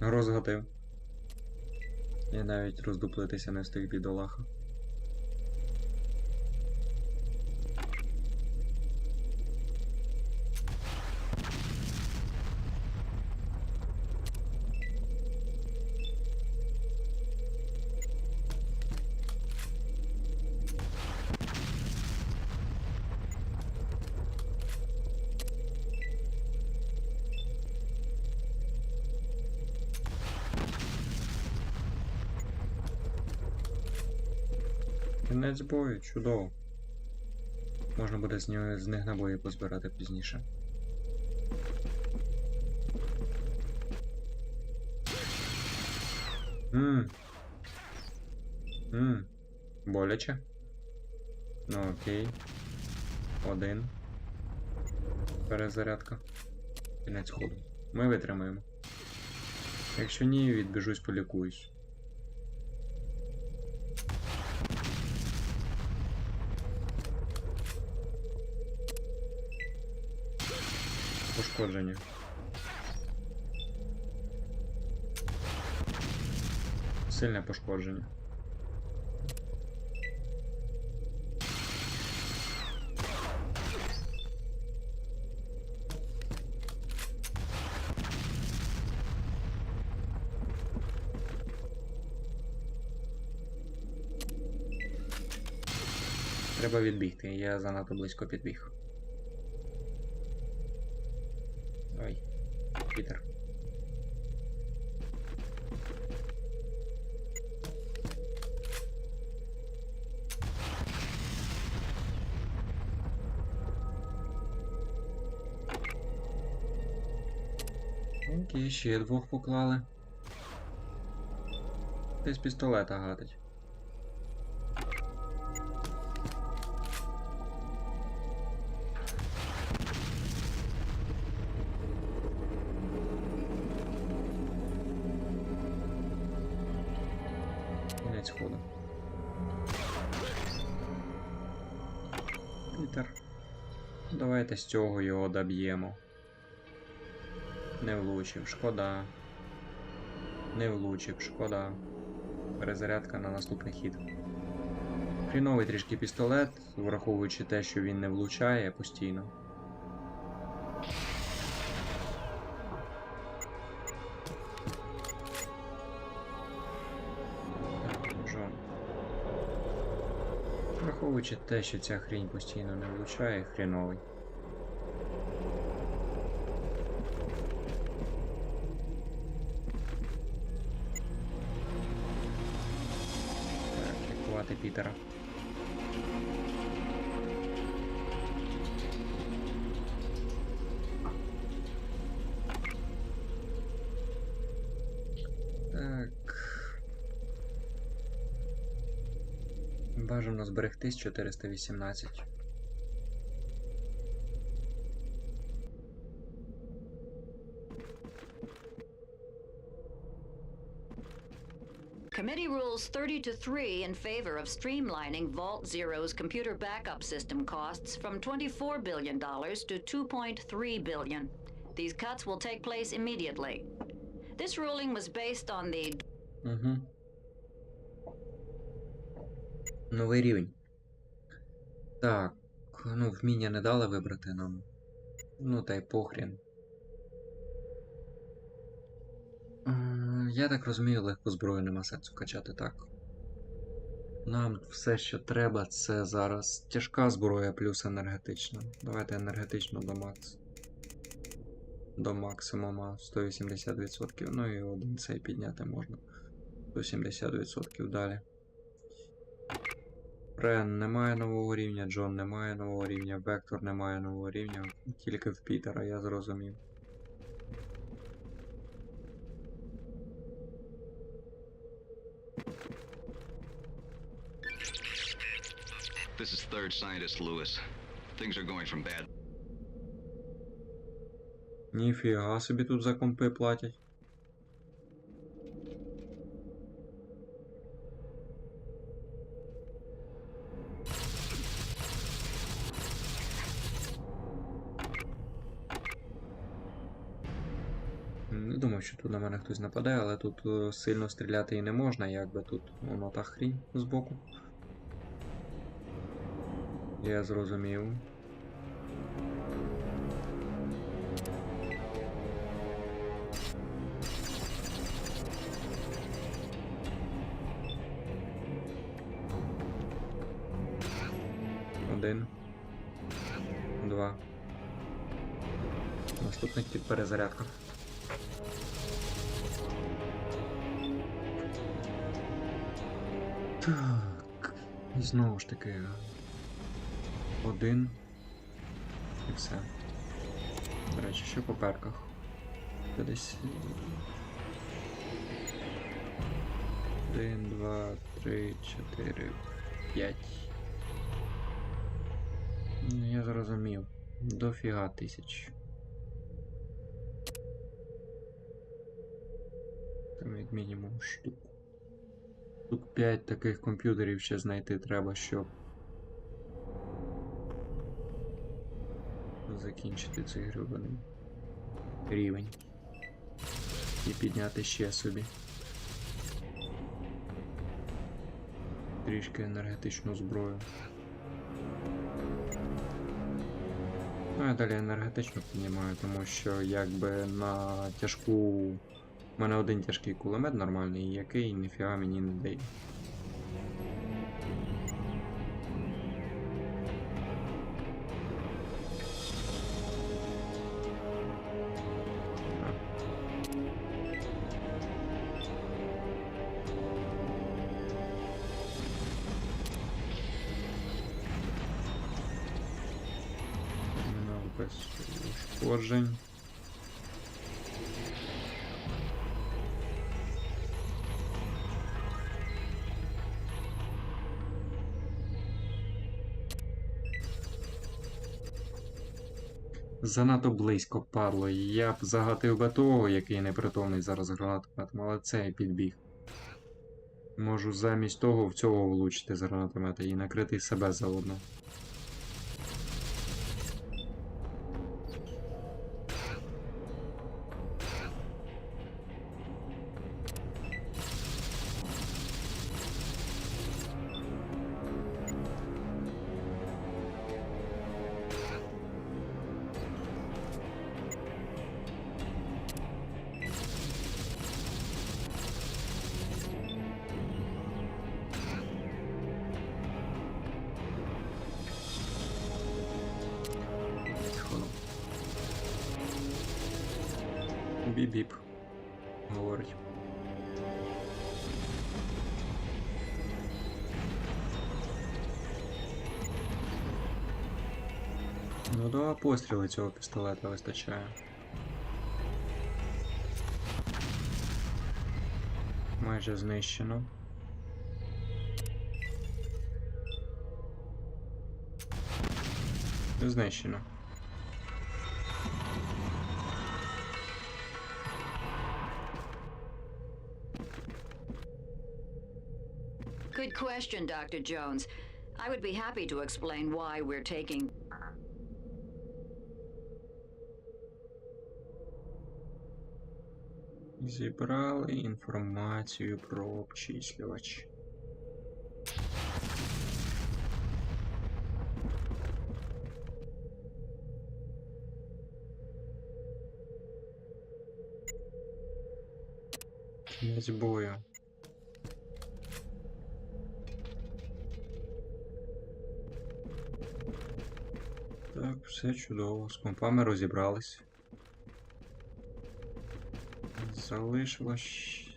Розгатив. І навіть роздуплитися не встиг бідолаха. Кінець бою, чудово. Можна буде з, нього, з них набої позбирати пізніше. Ммм. Ммм. Боляче. Ну окей. Один. Перезарядка. Кінець ходу. Ми витримаємо. Якщо ні, відбіжусь, полікуюсь. Пошкодження. Сильне пошкодження. Треба відбігти, я занадто близько підбіг. Ой, Пітер. Окей, ще двох поклали. Десь пістолета гатить. Кінець ходу. Пітер. Давайте з цього його доб'ємо. Не влучив, шкода. Не влучив, шкода. Перезарядка на наступний хід. Хріновий трішки пістолет, враховуючи те, що він не влучає постійно. Враховуючи те, що ця хрінь постійно не влучає, хріновий. Пітера. Бажано зберегтись 418. 30 to 3 in favor of streamlining Vault Zero's computer backup system costs from $24 billion to $2.3 billion. These cuts will take place immediately. This ruling was based on the Угу. Новий рівень. Так, ну вміння не дали вибрати нам. Ну та й похрін. Е, Я так розумію, легку зброю нема сенсу качати так. Нам все, що треба, це зараз тяжка зброя плюс енергетична. Давайте енергетичну до макс. До максимума 180%. Ну і один цей підняти можна. 170% далі. Рен немає нового рівня, Джон немає нового рівня, Вектор немає нового рівня, тільки в Пітера, я зрозумів. This is third scientist Lewis. Things are going from bad. Ніфіга собі тут за компи платять. Не думав, що тут на мене хтось нападе, але тут е, сильно стріляти і не можна, якби тут воно та хрінь збоку. Я зрозумів. Один. Два. Наступний тип перезарядка. Так. Знову ж таки. Один. І все. До речі, що по перках? 50. Один, два, три, чотири, п'ять. Ну, Я зрозумів. Дофіга тисяч. Там як мінімум штук. Штук 5 таких комп'ютерів ще знайти треба, щоб закінчити цей гребаний рівень. І підняти ще собі. Трішки енергетичну зброю. Ну, я далі енергетично піднімаю, тому що якби на тяжку. У мене один тяжкий кулемет нормальний, який ніфіга мені не дає. Занадто близько падло. Я б загатив би того, який непритомний зараз гранатометом, але це підбіг. Можу замість того в цього влучити з гранатомета і накрити себе заодно. два постріли цього пістолета вистачає. Майже знищено. Знищено. Good question, Dr. Jones. I would be happy to explain why we're taking. Зібрали інформацію про обчислювач. Кінець бою. Так, все чудово. З компами розібрались. Залишилось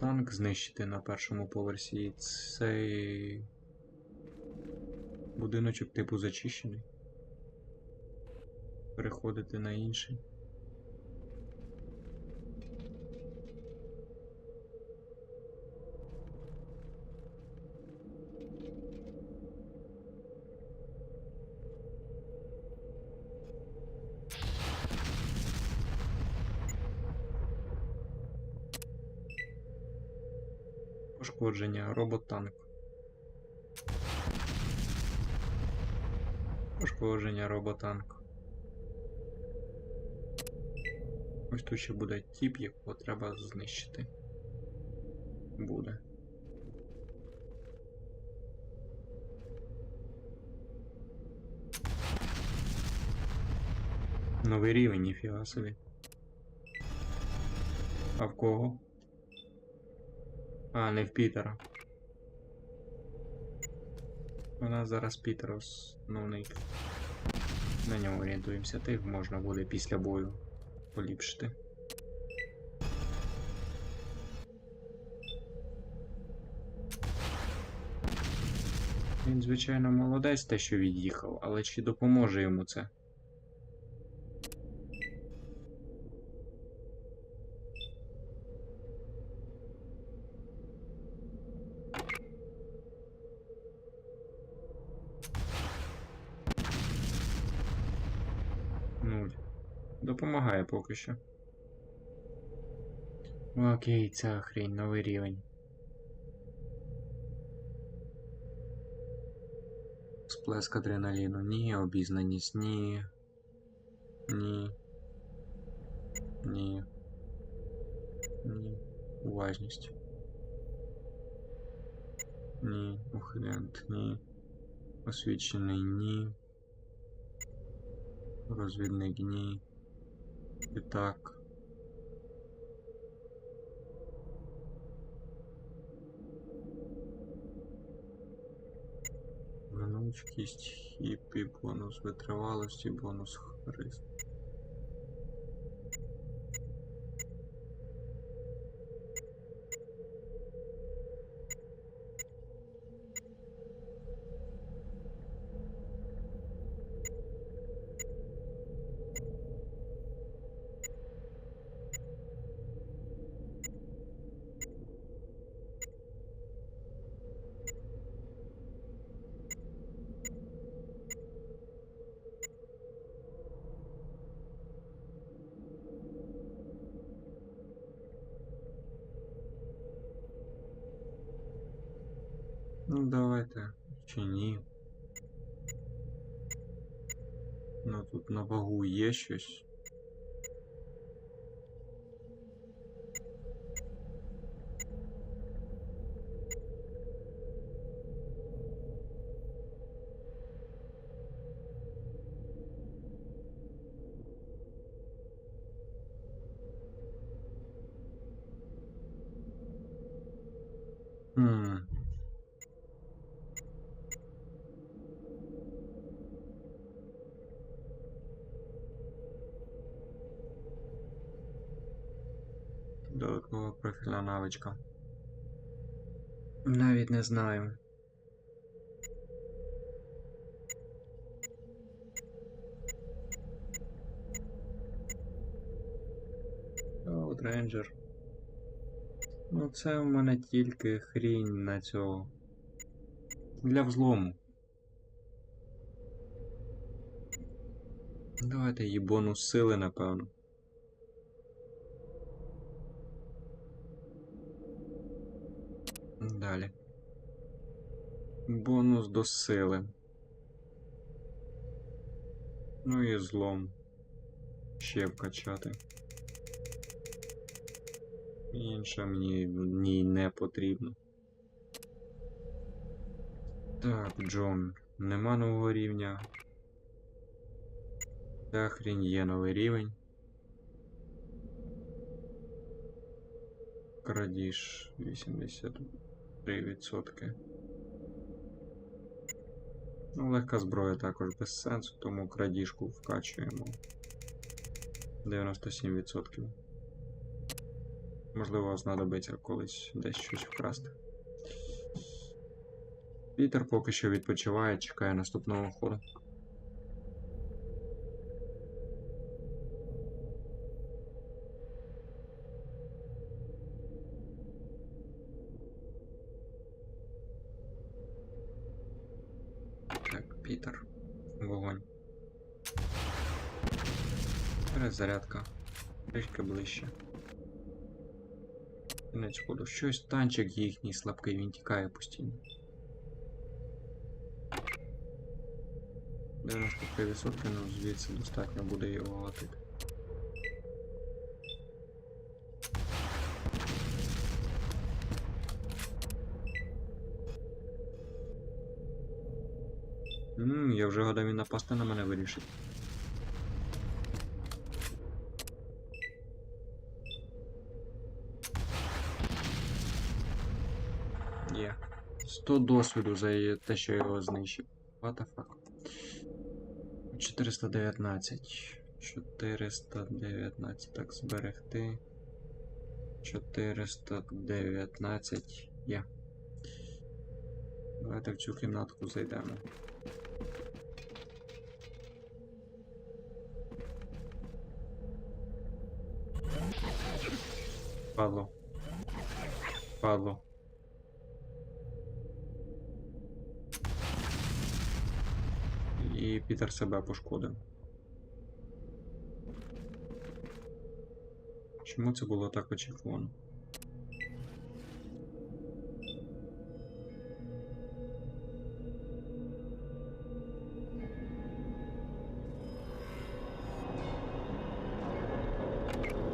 танк знищити на першому поверсі. Цей будиночок типу зачищений. Переходити на інший. Пошкодження, робот-танк. Пошкодження, робот-танк. Ось тут ще буде тіп, якого треба знищити. Буде. Новий рівень, ніфіга собі. А в кого? А, не в Пітера. У нас зараз Пітер основний. На ньому орієнтуємося, тих можна буде після бою поліпшити. Він, звичайно, молодець те, що від'їхав, але чи допоможе йому це? поки що. Окей, ця хрень, новий рівень. Сплеск адреналіну. Ні, обізнаність, ні. Ні. Ні. Ні. Уважність. Ні. Ухилянт, ні. Освічений, ні. Розвідник, ні. І так. Гнучкість, хіпі, бонус витривалості, бонус харизм. Ну, давайте. Чи ні. Ну тут на вагу є щось. Профільна. Навіть не знаю. От рейнджер. Ну, це в мене тільки хрінь на цього. Для взлому. Давайте їй бонус сили, напевно. Далі. Бонус до сили. Ну і злом. Ще вкачати. Інше мені в ній не потрібно. Так, Джон. Нема нового рівня. Та хрінь є новий рівень. Крадіж 83%. Ну, легка зброя також без сенсу, тому крадіжку вкачуємо 97%. Можливо, знадобиться колись десь щось вкрасти. Пітер поки що відпочиває, чекає наступного ходу. Зарядка Трішки ближче. Не шкоду. Щось танчик їхній слабкий, він тікає постійно. 93% ну звідси достатньо буде його гатити. Ммм, я вже гадав він напасти на мене вирішить. 100 досвіду за те, що його знищив. What the fuck? 419. 419. Так, зберегти. 419 є. Давайте в цю кімнатку зайдемо. Падло. Падло. І Пітер себе пошкодив. Чому це було так очікувано?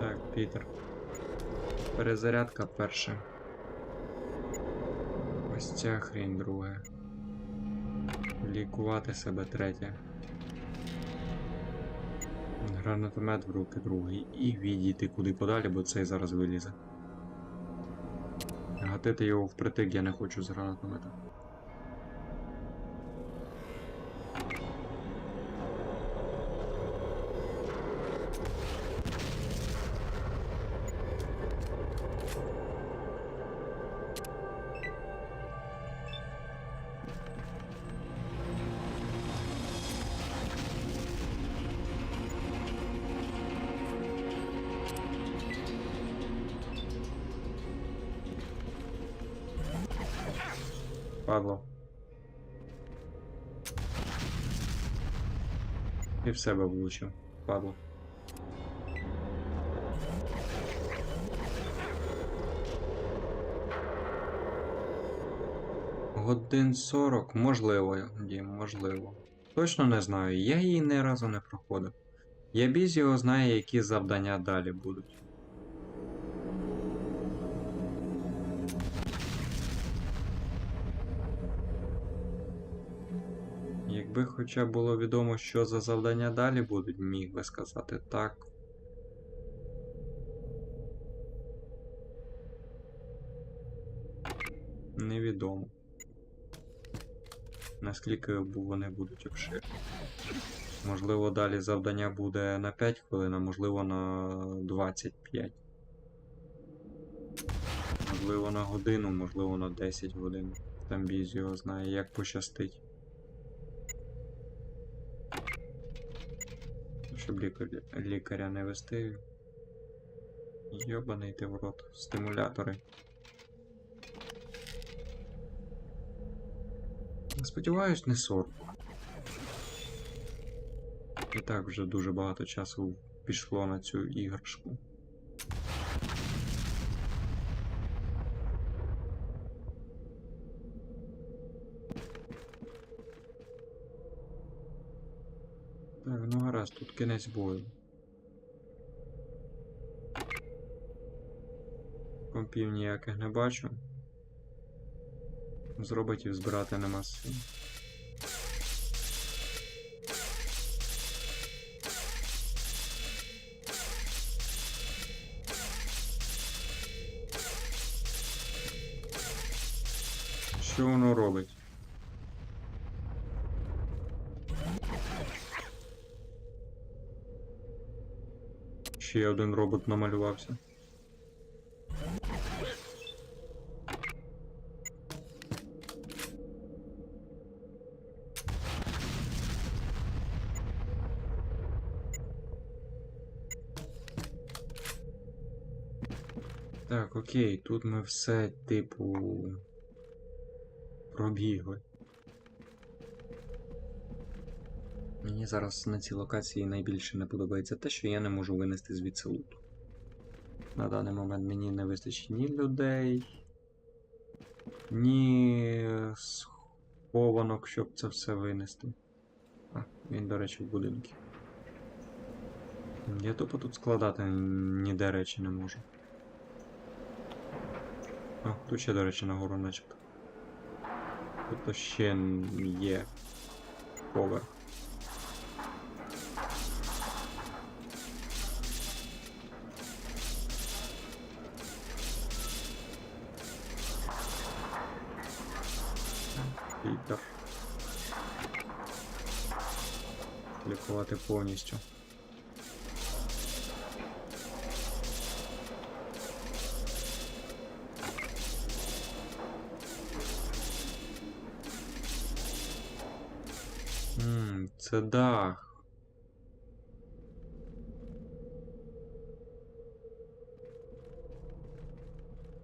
Так, Пітер. Перезарядка перша. Ось ця хрінь друге. Лікувати себе третє. Гранатомет в руки другий. І відійти куди подалі, бо цей зараз вилізе. Гатити його впритик я не хочу з гранатомета. Падло. І в себе влучив. Падло. Годин 40, можливо, Дім, можливо. Точно не знаю, я її ні разу не проходив. Я біз його знає, які завдання далі будуть. Якби хоча було відомо, що за завдання далі будуть, міг би сказати так. Невідомо. Наскільки вони будуть обширні. Можливо, далі завдання буде на 5 хвилин, а можливо на 25. Можливо на годину, можливо на 10 годин. Там біз його знає, як пощастить. Щоб лікар... лікаря не вести. Йобаний ти в рот. Стимулятори. Сподіваюсь, не 40. І так вже дуже багато часу пішло на цю іграшку. Ну тут кінець бою. Компів ніяких не бачу. Зробить і збирати нема сил. Ще один робот намалювався. Так, окей, тут ми все, типу, пробігли. Мені зараз на цій локації найбільше не подобається те, що я не можу винести звідси лут. На даний момент мені не вистачить ні людей, ні схованок, щоб це все винести. А, він, до речі, в будинку. Я тупо тут складати ніде речі не можу. А, тут ще, до речі, нагору начебто. Тут ще є поверх. Пітер. Лікувати повністю. Це дах.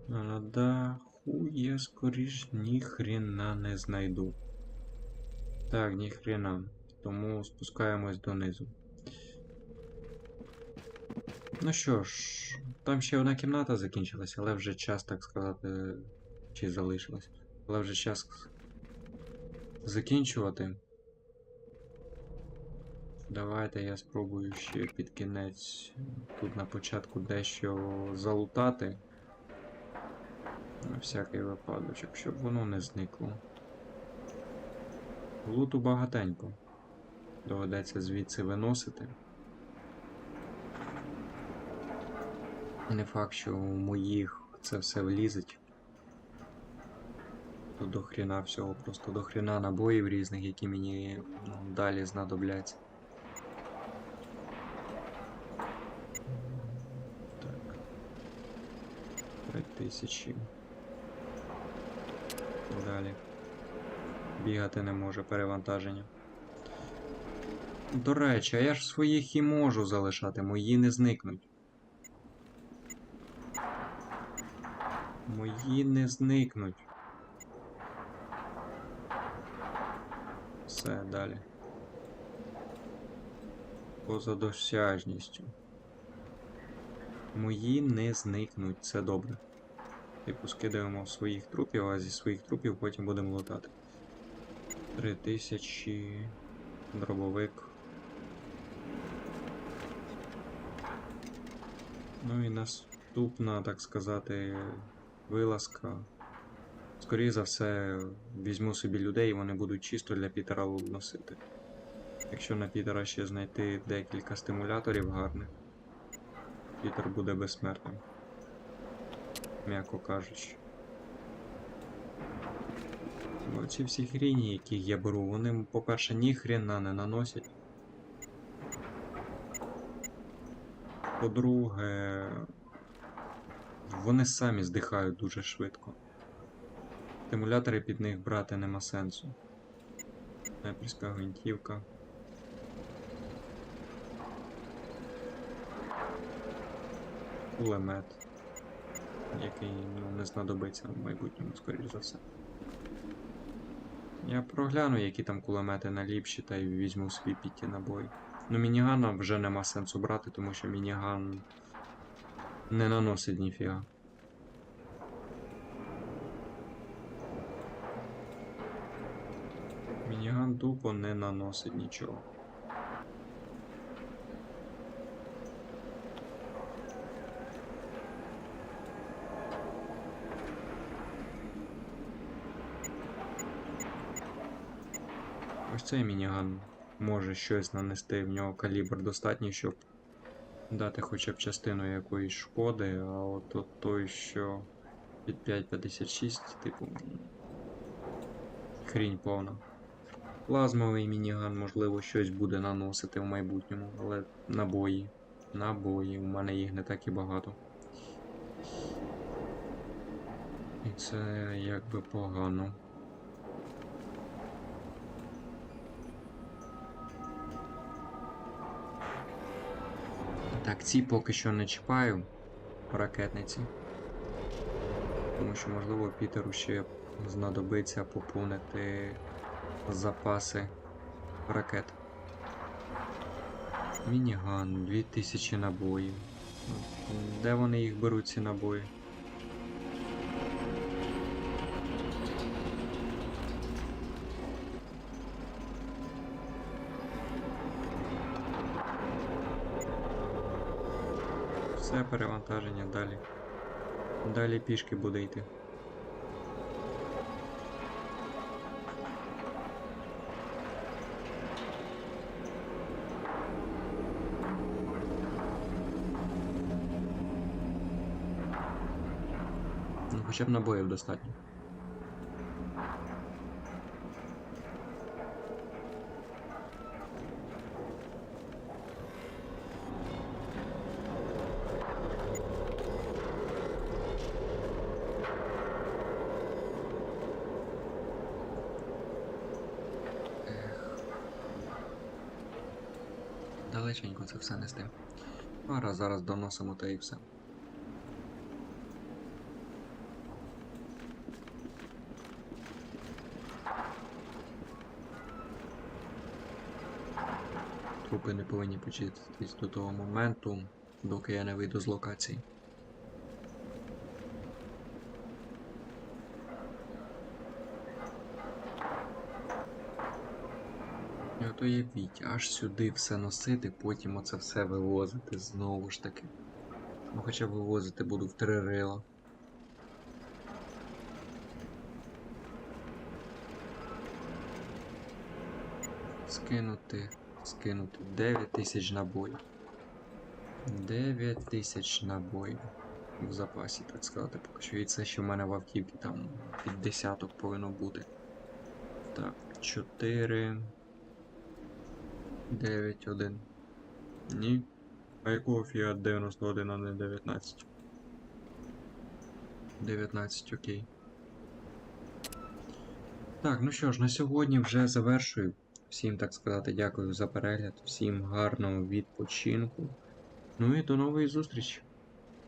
А на даху я скоріш ніхрена не знайду. Так, ніхрена. Тому спускаємось донизу. Ну що ж, там ще одна кімната закінчилась, але вже час, так сказати, чи залишилась. Але вже час закінчувати. Давайте я спробую ще під кінець тут на початку дещо залутати. На всякий випадочок, щоб воно не зникло. Луту багатенько. Доведеться звідси виносити. Не факт, що у моїх це все влізить. Тут до хріна всього, просто до хріна набоїв різних, які мені ну, далі знадобляться. Так. Три тисячі. Далі. Бігати не може, перевантаження. До речі, а я ж своїх і можу залишати, мої не зникнуть. Мої не зникнуть. Все, далі. Поза досяжністю. Мої не зникнуть, це добре. Типу скидаємо своїх трупів, а зі своїх трупів потім будемо лутати. Три тисячі. Дробовик. Ну і наступна, так сказати, вилазка. Скоріше за все, візьму собі людей, і вони будуть чисто для Пітера носити. Якщо на Пітера ще знайти декілька стимуляторів гарних, Пітер буде безсмертним. М'яко кажучи. Бо ці всі хріні, яких я беру, вони, по-перше, ні хрена не наносять. По-друге, вони самі здихають дуже швидко. Стимулятори під них брати нема сенсу. Снайперська гвинтівка. Кулемет, який ну, не знадобиться в майбутньому, скоріш за все. Я прогляну, які там кулемети наліпші, та й візьму свій піті набої. Ну, мінігана вже нема сенсу брати, тому що мініган не наносить ніфіга. Мініган тупо не наносить нічого. Цей мініган може щось нанести, в нього калібр достатній, щоб дати хоча б частину якоїсь шкоди, а от, от той, що під 5.56, типу. Хрінь повна. Плазмовий мініган, можливо, щось буде наносити в майбутньому, але набої. Набої, у мене їх не так і багато. І це якби погано. Так, ці поки що не чіпаю ракетниці. Тому що, можливо, Пітеру ще знадобиться поповнити запаси ракет. Мініган, 2000 набоїв. Де вони їх беруть ці набої? Це перевантаження далі. Далі пішки буде йти. Ну, Хоча б набоїв достатньо. Все нести. Ну, раз зараз доносимо та і все. Трупи не повинні почиститись до того моменту, доки я не вийду з локації. Ото аж сюди все носити, потім оце все вивозити знову ж таки. Ну хоча вивозити буду в три рила. Скинути, скинути 9 тисяч набоїв. 9 тисяч набоїв в запасі, так сказати, поки що. І це ще в мене в автівці там під десяток повинно бути. Так, 4. 9, 1. Ні. А якого Fiat 91, а не 19? 19, окей. Так, ну що ж, на сьогодні вже завершую. Всім, так сказати, дякую за перегляд, всім гарного відпочинку. Ну і до нової зустрічі!